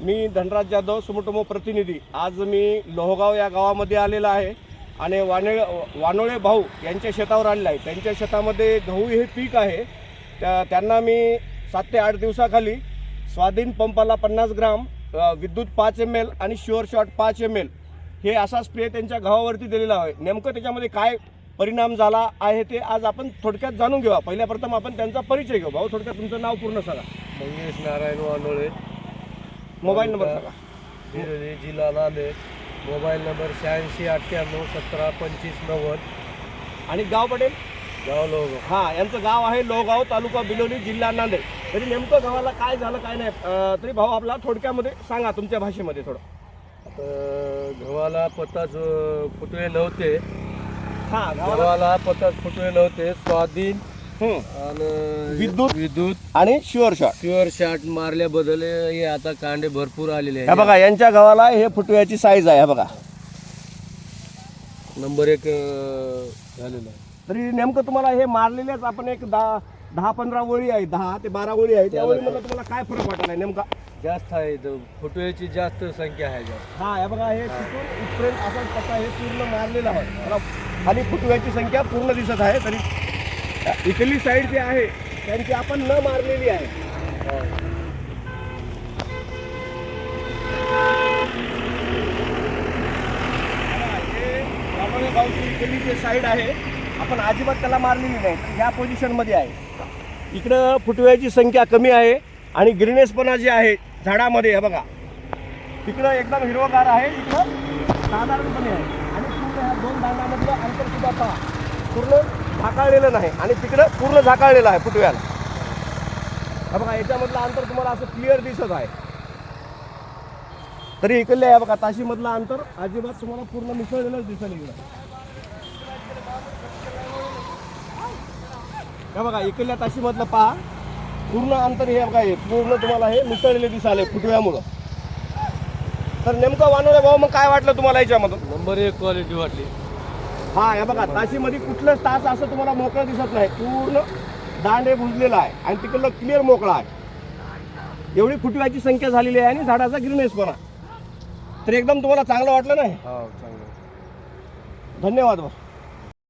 मी धनराज जाधव सुमटोमो प्रतिनिधी. आज मी लोहगाव या गावामध्ये आलेला आहे आणि वाने वानोळे भाऊ यांच्या शेतावर आलेला आहे. त्यांच्या शेतामध्ये गहू हे पीक आहे. त्या त्यांना मी सात ते आठ दिवसाखाली स्वाधीन पंपाला पन्नास ग्राम विद्युत पाच एम एल आणि शुअर शॉट पाच एम एल हे असा स्प्रे त्यांच्या गव्हावरती दिलेला आहे. नेमकं त्याच्यामध्ये काय परिणाम झाला आहे ते आज आपण थोडक्यात जाणून घेऊ पहिल्या प्रथम आपण त्यांचा परिचय घेऊ. भाऊ थोडक्यात तुमचं नाव पूर्ण सांगा. मंगेश नारायण वानोळे. मोबाईल नंबर सांगा. हिरोली जिल्हा नांदेड मोबाईल नंबर शहाऐंशी अठ्ठ्याण्णव सतरा पंचवीस नव्वद. आणि गाव पटेल? गाव लोक हा यांचं गाव आहे लोहगाव तालुका बिलोली जिल्हा नांदेड. तरी नेमकं गावाला काय झालं काय नाही अं, तरी भाऊ आपला थोडक्यामध्ये सांगा तुमच्या भाषेमध्ये थोडं. आता गव्हाला पताच फुटवे नव्हते. हा गावाला गव्हाला पताच फुटवे नव्हते. स्वाधीन. आणि विद्युत? विद्युत. आणि शुअर शॉट. प्युअर शॉट मारल्याबद्दल हे आता कांडे भरपूर आलेले हे आहेत बघा यांच्या गावाला हे फुटव्याची साईज आहे हे बघा. नंबर एक अं, झालेला आहे. तरी नेमकं तुम्हाला हे मारलेलेच आपण एक दहा दहा पंधरा ओळी आहे दहा ते बारा ओळी आहे त्या ओळीमधला तुम्हाला काय फरक वाटला नेमका? जास्त आहे इथं. फुटवेची जास्त संख्या आहे जास्त. हा हे बघा हे तिथून इथपर्यंत असा कसा हे पूर्ण मारलेलं आहे. मला खाली फुटव्याची संख्या पूर्ण दिसत आहे तरी इथली साईड जी आहे त्यांची आपण न मारलेली आहे. गावची इथली जे साईड आहे आपण अजिबात त्याला मारलेली नाही. तर ह्या पोझिशनमध्ये आहे. इकडं फुटव्याची संख्या कमी आहे आणि ग्रीनेसपणा जे आहे झाडामध्ये हे बघा. तिकडं एकदम हिरवगार आहे इकडं साधारणपणे आहे. आणि पूर्ण ह्या दोन दांडामधलं अंतर सुद्धा पहा. पूर्ण झाकाळलेलं नाही. आणि तिकडं पूर्ण झाकाळलेलं आहे फुटव्याला. हा बघा याच्यामधलं अंतर तुम्हाला असं क्लिअर दिसत आहे. तरी इकडले आहे बघा ताशीमधलं अंतर अजिबात तुम्हाला पूर्ण मिसळलेलंच दिसेल इकडं हे बघा इकडल्या ताशीमधलं पहा. पूर्ण अंतर हे बघा हे पूर्ण तुम्हाला हे मिसळलेले दिसाले फुटव्यामुळं. तर नेमकं वानोळे भाऊ मग काय वाटलं तुम्हाला याच्यामधून? नंबर एक क्वालिटी वाटली. हा हे बघा ताशीमध्ये कुठलंच तास असं तुम्हाला मोकळं दिसत नाही. पूर्ण दांड भुजलेलं आहे आणि तिकडलं क्लिअर मोकळा आहे. एवढी फुटव्याची संख्या झालेली आहे आणि झाडाचा ग्रीनेसपणा तर एकदम तुम्हाला चांगलं वाटलं नाही? हो चांगलं. धन्यवाद भाऊ